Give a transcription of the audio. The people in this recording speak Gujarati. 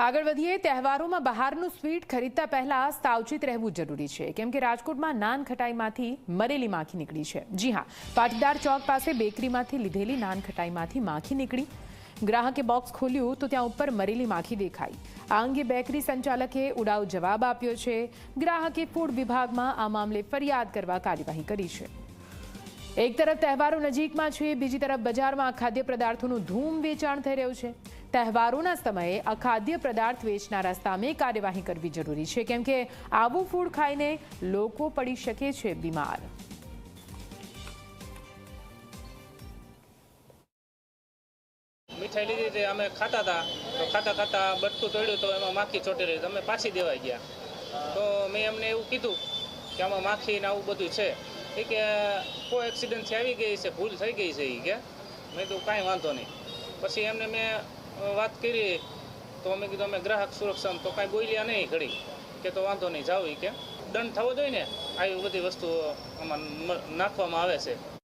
આગળ વધીએ, તહેવારોમાં બહારનું સ્વીટ ખરીદતા પહેલા સાવચેત રહેવું જરૂરી છે. કેમ કે રાજકોટમાં નાન ખટાઈમાંથી મરેલી માખી નીકળી છે. જી હા, પાટીદાર ચોક પાસે બેકરીમાંથી લીધેલી નાન ખટાઈમાંથી માખી નીકળી. ગ્રાહકે બોક્સ ખોલ્યું તો ત્યાં ઉપર મરેલી માખી દેખાઈ. આ અંગે બેકરી સંચાલકે ઉડાવ જવાબ આપ્યો છે. ગ્રાહકે ફૂડ વિભાગમાં આ મામલે ફરિયાદ કરવા કાર્યવાહી કરી છે. એક તરફ તહેવારો નજીકમાં છે, બીજી તરફ બજારમાં અખાદ્ય પદાર્થોનું ધૂમ વેચાણ થઈ રહ્યું છે. તહેવારોના સમયે અખાદ્ય પદાર્થ વેચનારા સામે કાર્યવાહી કરવી જરૂરી છે, કેમ કે આવું ફૂડ ખાઈને લોકો પડી શકે છે બીમાર. મીઠાઈ લીધી હતી, અમે ખાતા હતા. તો ખાતા ખાતા બટકું તોડ્યું તો એમાં માખી ચોટી રહી. અમે પાછી દેવાઈ ગયા. તો મેં એમને એવું કીધું કે આમાં માખી ને આવું બધું છે. એ કે, કોઈ એક્સિડન્ટથી આવી ગઈ છે, ભૂલ થઈ ગઈ છે એ કે. મેં કીધું, કાંઈ વાંધો નહીં. પછી એમને મેં વાત કરી. તો અમે કીધું, અમે ગ્રાહક સુરક્ષા તો કાંઈ બોલ્યા નહીં ઘડી. કે તો વાંધો નહીં જાવ એ કે. દંડ થવો જોઈએ ને? આવી બધી વસ્તુઓ આમાં નાખવામાં આવે છે.